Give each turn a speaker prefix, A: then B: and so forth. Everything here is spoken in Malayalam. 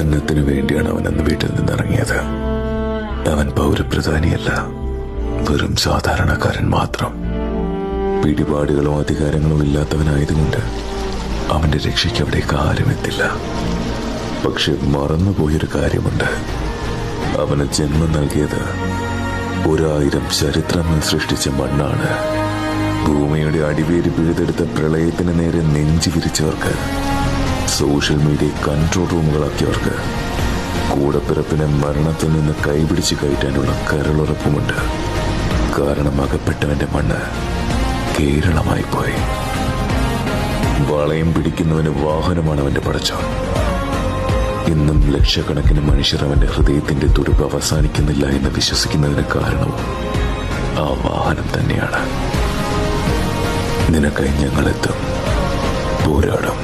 A: അന്നത്തിനു വേണ്ടിയാണ് അവൻ അന്ന് വീട്ടിൽ നിന്നിറങ്ങിയത്. അവൻ പൗരപ്രധാനിയല്ല. വെറും സാധാരണക്കാരൻ മാത്രം. പിടിപാടുകളോ അധികാരങ്ങളോ ഇല്ലാത്തവനായതുകൊണ്ട് അവന്റെ രക്ഷയ്ക്ക് അവിടേക്ക് ആരും എത്തില്ല. പക്ഷെ മറന്നുപോയൊരു കാര്യമുണ്ട്. അവന് ജന്മം നൽകിയത് ഒരായിരം ചരിത്രങ്ങൾ സൃഷ്ടിച്ച മണ്ണാണ്. ഭൂമിയുടെ അടിവേര് പിഴുതെടുത്ത പ്രളയത്തിന് നേരെ നെഞ്ചു വിരിച്ചവർക്ക് സോഷ്യൽ മീഡിയ കൺട്രോൾ റൂമുകളാക്കിയവർക്ക് കൂടപ്പിറപ്പിനെ മരണത്തിൽ നിന്ന് കൈപിടിച്ച് കയറ്റാനുള്ള കരളുറപ്പുമുണ്ട്. കാരണം അകപ്പെട്ടവന്റെ മണ്ണ് കേരളമായി പോയി. വളയം പിടിക്കുന്നവന് വാഹനമാണ് അവന്റെ പടച്ചോൻ. ഇന്നും ലക്ഷക്കണക്കിന് മനുഷ്യർ അവന്റെ ഹൃദയത്തിന്റെ തുടിപ്പ് അവസാനിക്കുന്നില്ല എന്ന് വിശ്വസിക്കുന്നതിന് കാരണവും ആ വാഹനം തന്നെയാണ്. നിനക്കായി ഞങ്ങളെത്തും. പോരാടും.